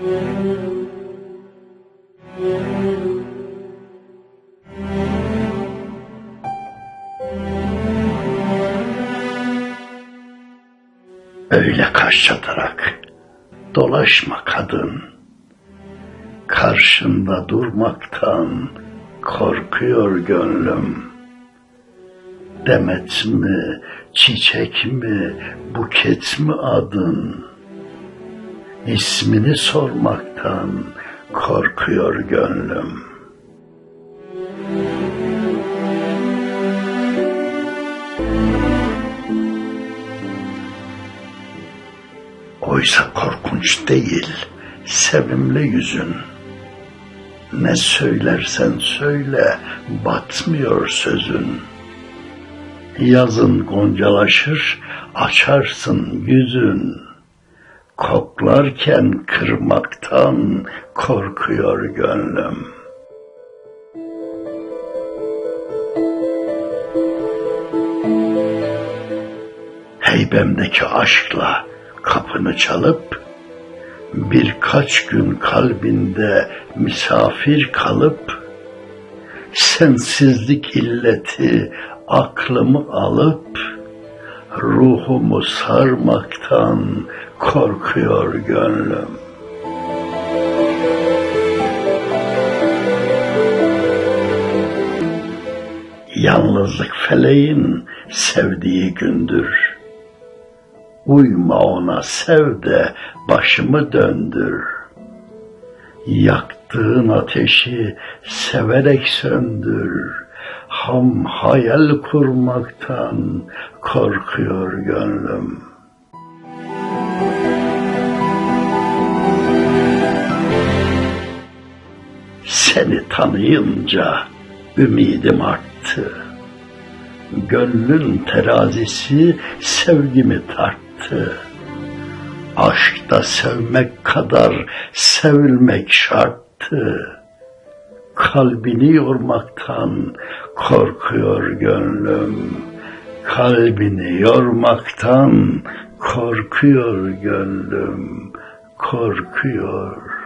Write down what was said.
Öyle kaş dolaşma kadın. Karşında durmaktan korkuyor gönlüm. Demet mi, çiçek mi, buket mi adın? İsmini sormaktan korkuyor gönlüm. Oysa korkunç değil, sevimli yüzün. Ne söylersen söyle, batmıyor sözün. Yazın goncalaşır, açarsın yüzün. Koklarken kırmaktan korkuyor gönlüm. Heybemdeki aşkla kapını çalıp birkaç gün kalbinde misafir kalıp sensizlik illeti aklımı alıp ruhumu sarmaktan korkuyor gönlüm. Yalnızlık feleğin sevdiği gündür. Uyma ona sev de başımı döndür. Yaktığın ateşi severek söndür. Ham hayal kurmaktan korkuyor gönlüm. Seni tanıyınca ümidim arttı. Gönlün terazisi sevgimi tarttı. Aşkta sevmek kadar sevilmek şarttı. Kalbini yormaktan korkuyor gönlüm. Kalbini yormaktan korkuyor gönlüm, korkuyor.